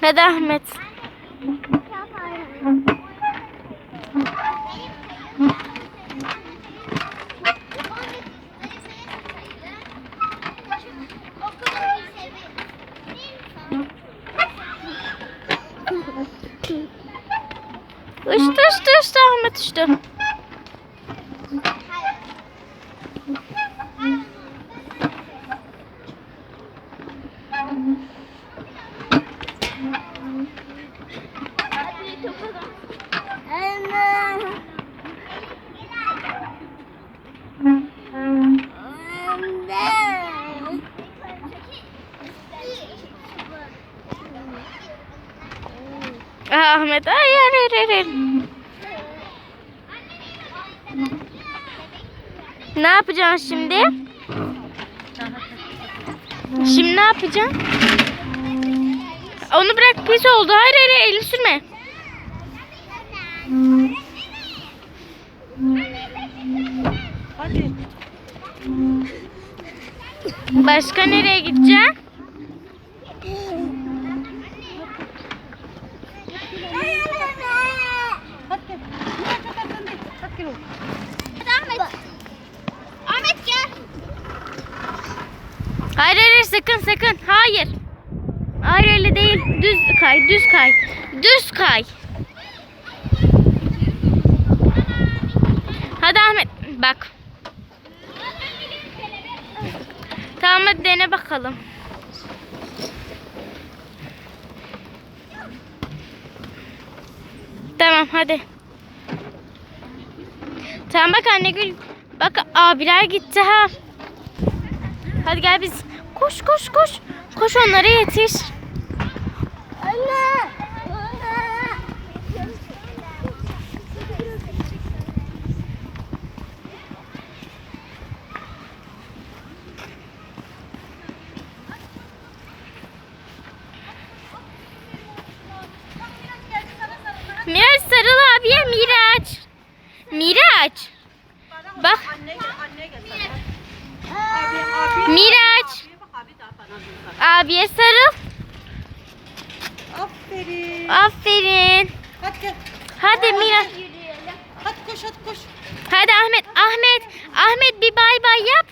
Hadi Ahmet. Uçtu uçtu uçtu Ahmet uçtu. Ahmet ay hayır hayır hayır. Ne yapacaksın şimdi? Şimdi ne yapacaksın? Onu bırak pis oldu. Hayır hayır, elini sürme. Hadi. Başka nereye gideceksin? Hadi. Niye kapattın değil? Hadi gel oğlum. Ahmet. Gel. Hayır hayır, sakın sakın. Hayır. Hayır öyle değil. Düz kay düz kay. Düz kay. Hadi Ahmet bak. Tamam hadi dene bakalım. Tamam hadi. Tamam bak anne gül. Bak abiler gitti ha. Hadi gel biz. Koş koş koş. Koş onlara yetiş. Anne. Miraç sarıl abiye Miraç. Miraç. Bak. Miraç. Abiye sarıl. Aferin. Aferin. Hadi gel. Hadi Miraç. Hadi koş, hadi koş. Hadi Ahmet. Ahmet. Ahmet bir bay bay yap.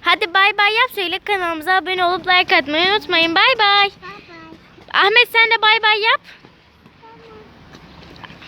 Hadi bay bay yap. Söyle kanalımıza abone olup like atmayı unutmayın. Bay bay. Ahmet sen de bay bay yap.